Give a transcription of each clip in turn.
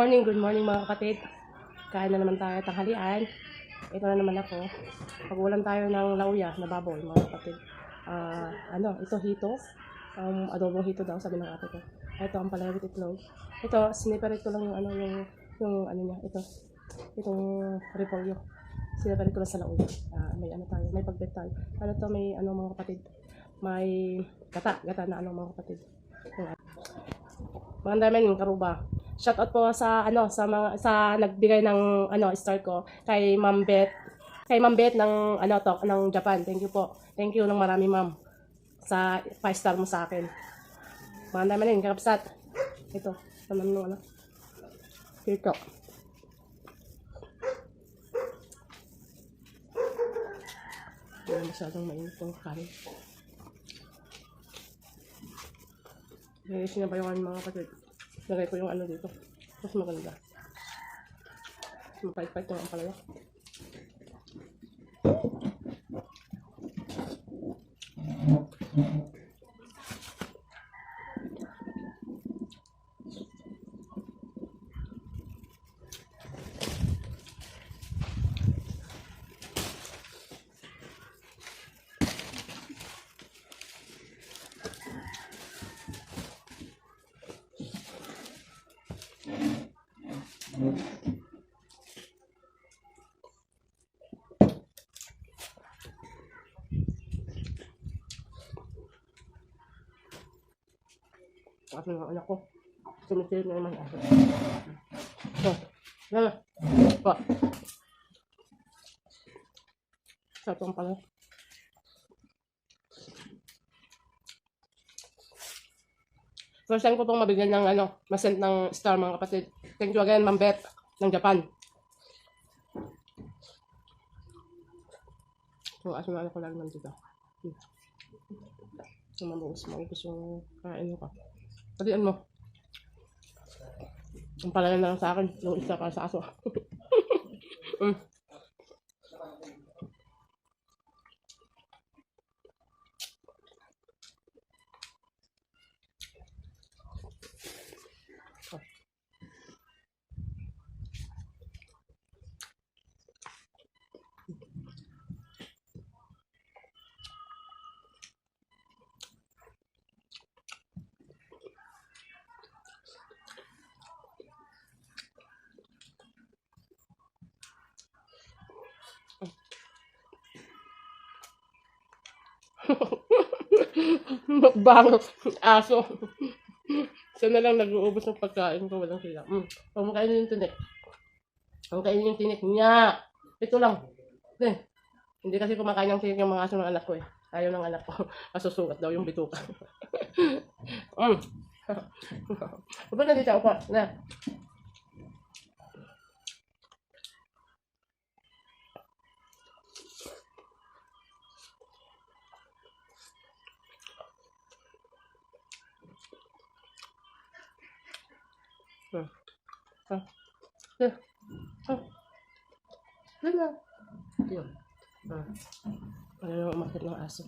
Morning, good morning mga kapatid. Kain na naman tayo tanghalian. Ito na naman ako. Pag-ulam tayo ng lauya na baboy mga kapatid. Ah, ano, ito hito. Um, adobong hito daw sabi ng ate ko. Ito ang palawit itlog. Ito, siniparate ko lang yung ano, yung, yung ano niya, ito. Itong repolyo. Siniparate ko lang sa lauya. Ah, may ano tayo, may pagbet tayo. Ano to, may ano mga kapatid. May gata, gata na ano mga kapatid. Mga dami yung karuba. Shoutout po sa ano sa mga sa nagbigay ng ano star ko kay Ma'am Beth. Kay Ma'am Beth ng ano to ng Japan. Thank you po. Thank you ng marami ma'am sa 5 star mo sa akin. Mga dami rin kakapsat. Ito, naman nung ano. Ito. Hindi masyadong mainit yung kanin. Yung ano, mga kapatid? Lagay ko yung ano dito. Mas maganda. Mapait-pait yung ang Kasi ng anak ko. Sumisilip na naman ako. So, lala. Pa. Sa itong pala. First time ko pong mabigyan ng ano, masent ng star mga kapatid. Thank you again, Ma'am Beth, ng Japan. So, aso na ko lang ng dito. Hmm. So, mabuhos, maubos yung kain ko. Palian mo. Ang palala na lang sa akin. Yung isa para sa aso. mm. Mukbang aso. Siya na lang nag-uubos ng pagkain ko. Walang sila. Mm. Mo kainin yung tinik. Mo kainin yung tinik niya. Ito lang. Eh. Hindi kasi kumakain ng tinik yung mga aso ng anak ko eh. Ayaw ng anak ko. Masusukat daw yung bituka. mm. Upo na dito. Upo. Na. Hmm. Ah. Eh. Ah. Wala. Yun. Ah. Ano yung umakit ng aso?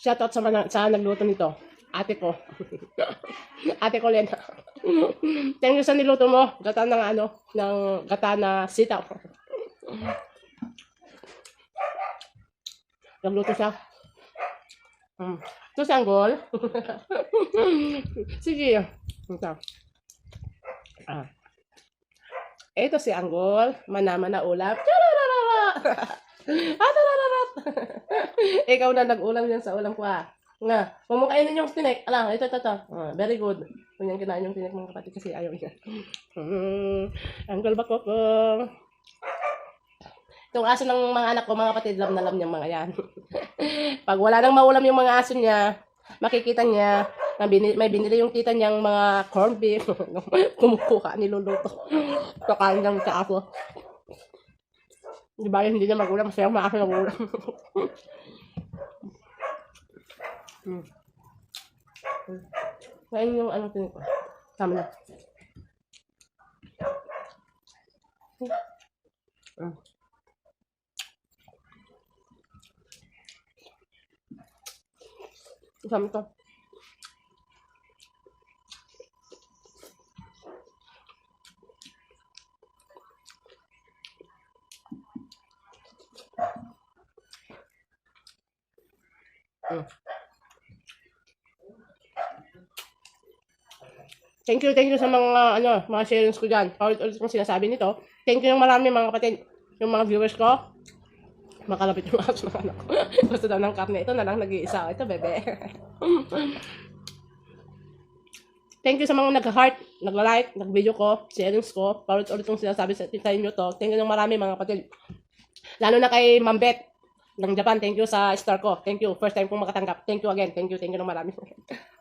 Shoutout sa, mana- sa nagluto nito. Ate ko. Ate ko, Lena. Thank you sa niluto mo. Gata ng ano, ng gata na sitaw. Nagluto siya. Mm. Ito si Anggol. Sige. Ito. Ah. Ito si Anggol. Manama na ulam. Chararara! ah! Ikaw na nag-ulam yan sa ulam ko ah. Nga, huwag mo kainin yung tinik. Alang, ito, ito, ito. Ah, very good. Huwag niyang kinain yung tinik mga kapatid kasi ayaw niya. Mm, Anggol ba ko Itong aso ng mga anak ko, mga kapatid, lam na lam niyang mga yan. Pag wala nang maulam yung mga aso niya, makikita niya na binili, may binili yung tita niyang mga corned beef. Kumukuha, niluluto. Kakain lang sa aso. Di ba yun, hindi niya magulam, masaya mga aso nagulam. hmm. Ngayon yung ano tinig ko. Tama na. Hmm. Ito. Mm. Thank you, thank you sa mga ano, mga sharings ko diyan. Paulit-ulit kong sinasabi nito. Thank you ng marami mga kapatid. Yung mga viewers ko. Makalapit yung aso ng anak ko. Gusto daw ng karne. Ito na lang nag-iisa. Ito, bebe. thank you sa mga nag-heart, nag-like, nag-video ko, sharings ko. Paulit-ulit kong sinasabi sa, sa inyo to. Thank you ng marami mga kapatid. Lalo na kay Mambet ng Japan. Thank you sa star ko. Thank you. First time kong makatanggap. Thank you again. Thank you. Thank you ng marami.